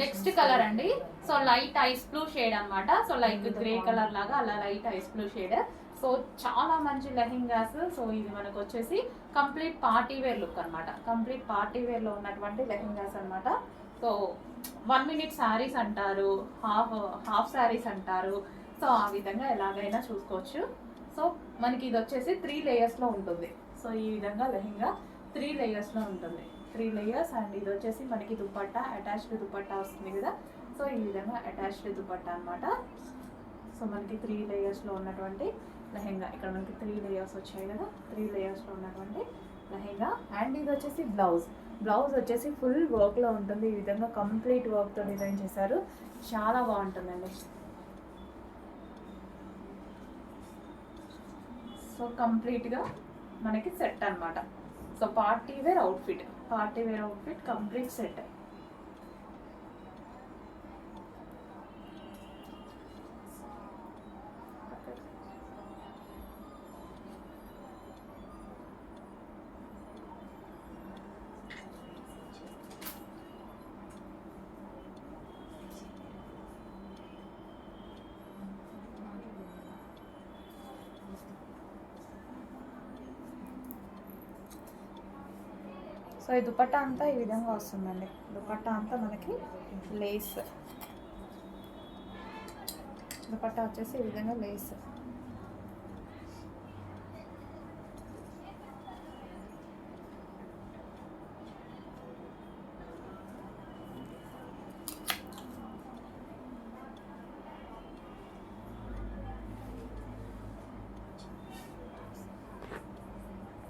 Next colour అండి. So light ice blue shade అనమాట so like grey colour లాగా అలా light ice blue shade. So చాలా మంచి లెహెంగాస్. సో ఇది మనకు వచ్చేసి కంప్లీట్ పార్టీ వేర్ లుక్ అనమాట కంప్లీట్ పార్టీ వేర్లో ఉన్నటువంటి లెహెంగాస్ అనమాట సో వన్ మినిట్ శారీస్ అంటారు. హాఫ్ హాఫ్ శారీస్ అంటారు. సో ఆ విధంగా ఎలాగైనా చూసుకోవచ్చు. సో మనకి ఇది వచ్చేసి త్రీ లేయర్స్లో ఉంటుంది. సో ఈ విధంగా లెహెంగా త్రీ లేయర్స్లో ఉంటుంది. త్రీ లేయర్స్ అండ్ ఇది వచ్చేసి మనకి దుపట్టా అటాచ్డ్ దుపట్టా వస్తుంది కదా. సో ఈ విధంగా అటాచ్డ్ దుపట్టా అనమాట సో మనకి త్రీ లేయర్స్లో ఉన్నటువంటి లెహెంగా. ఇక్కడ మనకి త్రీ లేయర్స్ వచ్చాయి కదా. త్రీ లేయర్స్లో ఉన్నటువంటి లెహెంగా. అండ్ ఇది వచ్చేసి బ్లౌజ్. బ్లౌజ్ వచ్చేసి ఫుల్ వర్క్లో ఉంటుంది. ఈ విధంగా కంప్లీట్ వర్క్తో డిజైన్ చేశారు. చాలా బాగుంటుందండి. సో కంప్లీట్గా మనకి సెట్ అనమాట ఒక party wear outfit party wear outfit complete set so ఈ దుపట్టా అంతా ఈ విధంగా వస్తుందండి. దుపట్టా అంతా మనకి లేస్. దుపట్టా వచ్చేసి ఈ విధంగా లేస్.